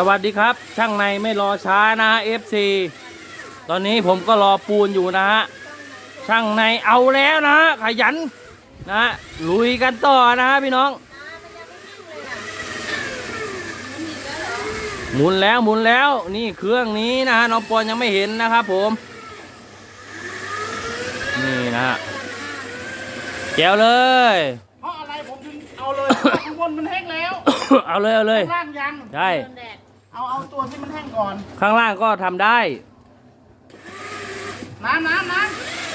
สวัสดีครับ ช่างในไม่รอช้านะฮะ FC ตอนนี้ผมก็รอปูนอยู่นะฮะ ช่างในเอาแล้วนะฮะ ขยันนะฮะลุยกันต่อนะฮะพี่น้อง หมุนแล้วหมุนแล้วนี่เครื่องนี้นะฮะน้องปอนยังไม่เห็นนะครับผม นี่นะฮะแก้วเลย เพราะอะไรผมถึงเอาเลยเพราะข้างบนมันแห้งแล้ว เอาเลยเอาเลย ข้างล่างยังใช่ เอาเอาตัวที่มันแห้งก่อน ข้างล่างก็ทำได้ น้ำน้ำน้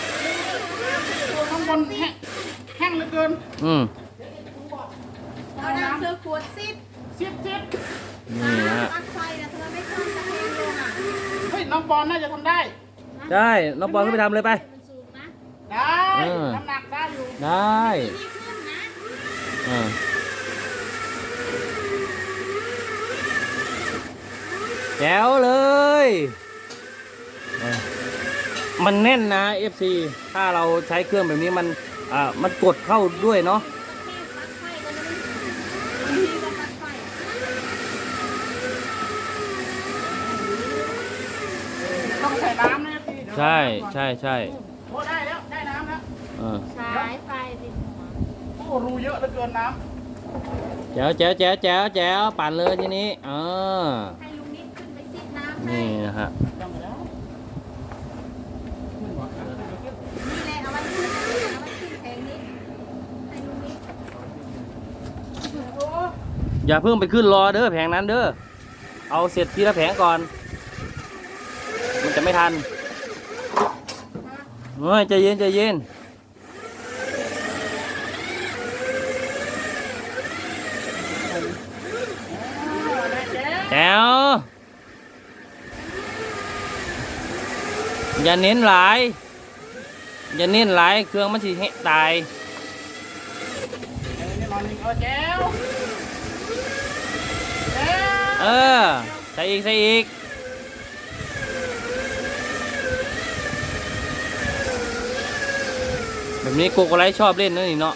ำตัวข้างบนแห้งแห้งเหลือเกินอืมเอาน้ำเสือขวดซิดซิบซิบนี่นะฮะปลั๊กไฟนะทำไมไม่ขึ้นตะเกียงลงอะเฮ้ยน้องบอลน่าจะทำได้ได้น้องปอนขึ้นไปทำเลยไป มันสูงนะได้เออน้ำหนักได้อยู่ ได้ นี่ขึ้นนะ อ่า แจ๋วเลยเออมันแน่นนะ FC ถ้าเราใช้เครื่องแบบนี้มันอ่ามันกดเข้าด้วยเนาะแค่ปลั๊กไฟก็จะไม่ถึงนี่ก็ปลั๊กไฟต้องใส่น้ำนะพี่เดี๋ยวใช่ใช่ใช่โอ้ได้แล้ว ได้น้ำแล้วเออสายไฟติดหัวโอ้รูเยอะเหลือเกินน้แจ๋วแจ๋วแจ๋วแจ๋วแจ๋วปั่นเลยทีนี้อ่า ฮะอย่าเพิ่งไปขึ้นรอเด้อแผงนั้นเด้อ เอาเสร็จทีละแผงก่อน มันจะไม่ทันเฮ้ยใจเย็นใจเย็นแล้ว อย่าเน้นหลาย อย่าเน้นหลาย เครื่องมันสิเหตายเออนี่นอนนี่เอาแจ๊วแจ๊วเออใส่อีกใส่อีกแบบนี้โกโกไลท์ชอบเล่นนะนี่เนาะ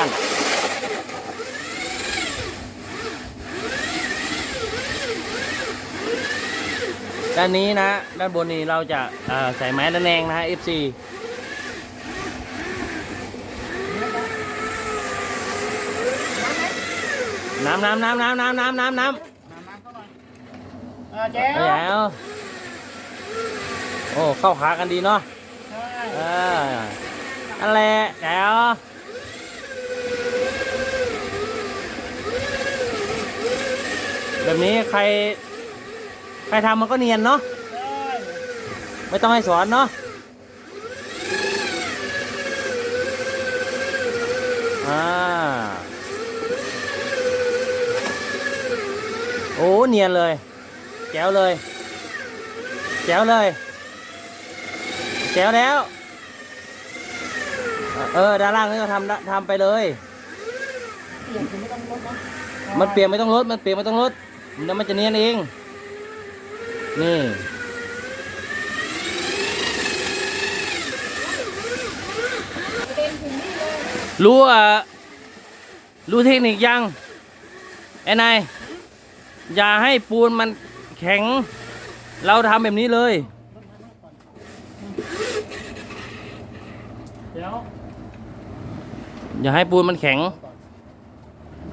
านด้านนี้นะ ด้านบนนี้เราจะเอ่อใส่ไม้ระแนงนะฮะ FC น้ำน้ำน้ำน้ำน้ำน้ำน้ำน้ำน้ำน้ำเข้าหน่อยเออแจ๊วเอาแล้วโอ้ เข้าขากันดีเนาะใช่เออนั่นแหละแจ๋ว แบบนี้ใคร ใครทำมันก็เนียนเนาะใช่ไม่ต้องให้สอนเนาะอ่าโอ้เนียนเลย แจ๋วเลย แจ๋วเลย แจ๋วแล้ว เออด้านล่างนี่ก็ทำได้ทำไปเลยเปลี่ยนคือไม่ต้องลดนะมันเปลี่ยนไม่ต้องลด มันเปลี่ยนไม่ต้องลด แล้วมันจะเนียนเอง นี่เต็มถึงนี่เลยรู้อะ รู้เทคนิคยัง ไอ้นาย อย่าให้ปูนมันแข็ง เราทำแบบนี้เลย เดี๋ยว อย่าให้ปูนมันแข็ง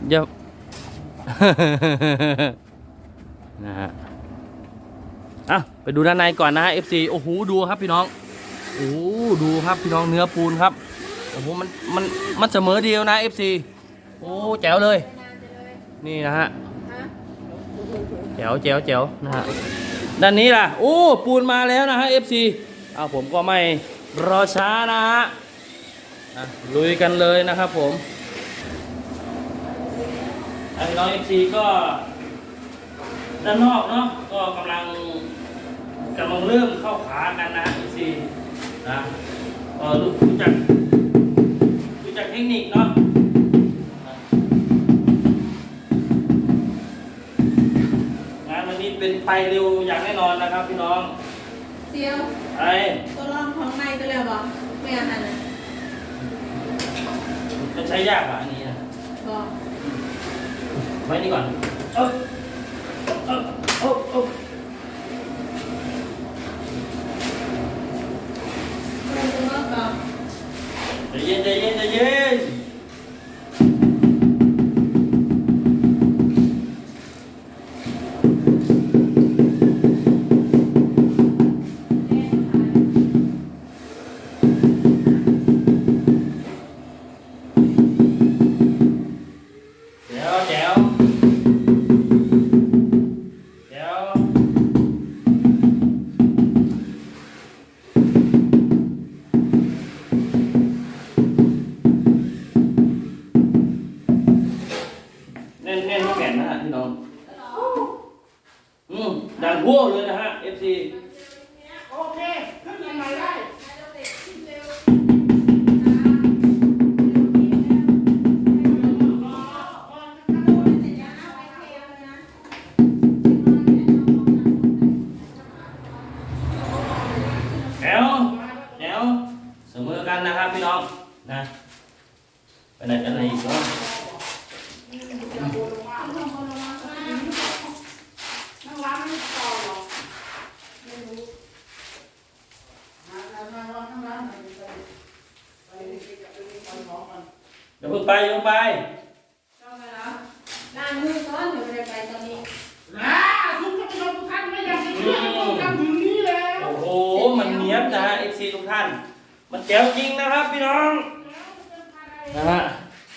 อย่า นะฮะอะไปดูด้านในก่อนนะฮะ FC โอ้โหดูครับพี่น้องโอ้โหดูครับพี่น้องเนื้อปูนครับโอ้โหมันมันมันเสมอเดียวนะ FC โอ้แจ๋วเลยไปนานไปเลย นี่นะฮะแจ๋วแจ๋วแจ๋วนะฮะด้านนี้ล่ะโอ้ปูนมาแล้วนะฮะ FC เอาผมก็ไม่รอช้านะฮะอะลุยกันเลยนะครับผมไอ้น้อง FC ก็ ด้านนอกเนาะก็กำลังกำลังเริ่มเข้าขากันนะ FC นะก็รู้รู้จักรู้จักเทคนิคเนาะงานวันนี้เป็นไปเร็วอย่างแน่นอนนะครับพี่น้องเซียวไอ้ตัวรองของในไปแล้วบอกไม่อาหารนะจะใช้ยากอะอันนี้นะบอกไว้นี่ก่อนเออ เออเออ ขึ้นยังไงได้แถวแถวเสมอกันนะครับพี่น้องนะไปไหนกันไหนอีกเนาะ นั่งร้านไม่ต่อหรอกไม่รู้นั่งร้านนั่งร้านไปไปไปกับไปไปของมัน เดี๋ยวเพิ่งไปเดี๋ยวเพิ่งไปเข้าไปแล้วล้างมือก่อนเดี๋ยวไม่ได้ไปตอนนี้อ่าทุกท่านผู้ชมทุกท่านไม่อยากจะเชื่อว่าต้องทำถึงนี้แล้วโอ้โหมันเนี้ยบนะฮะ FC ทุกท่าน มันแจ๋วจริงนะครับพี่น้องนะฮะ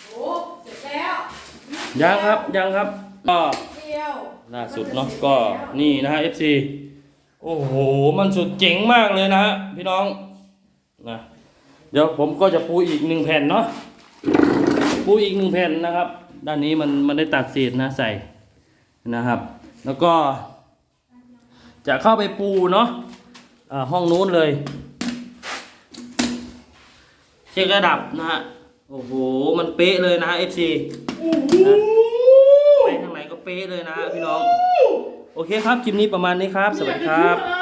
โอ้เสร็จแล้วยังครับยังครับก็เดียวล่าสุดเนาะก็นี่นะฮะ FC โอ้โหมันสุดเจ๋งมากเลยนะฮะพี่น้องนะเดี๋ยวผมก็จะปูอีกหนึ่งแผ่นเนาะ ปูอีกหนึ่งแผ่นนะครับ ด้านนี้มันมันได้ตัดเศษนะใส่นะครับ แล้วก็ จะเข้าไปปูเนาะอ่าห้องนู้นเลย เช็คระดับนะฮะโอ้โห มันเป๊ะเลยนะฮะ FC โอ้โหไปทางไหนก็เป๊ะเลยนะฮะพี่น้อง โอเคครับ คลิปนี้ประมาณนี้ครับ สวัสดีครับ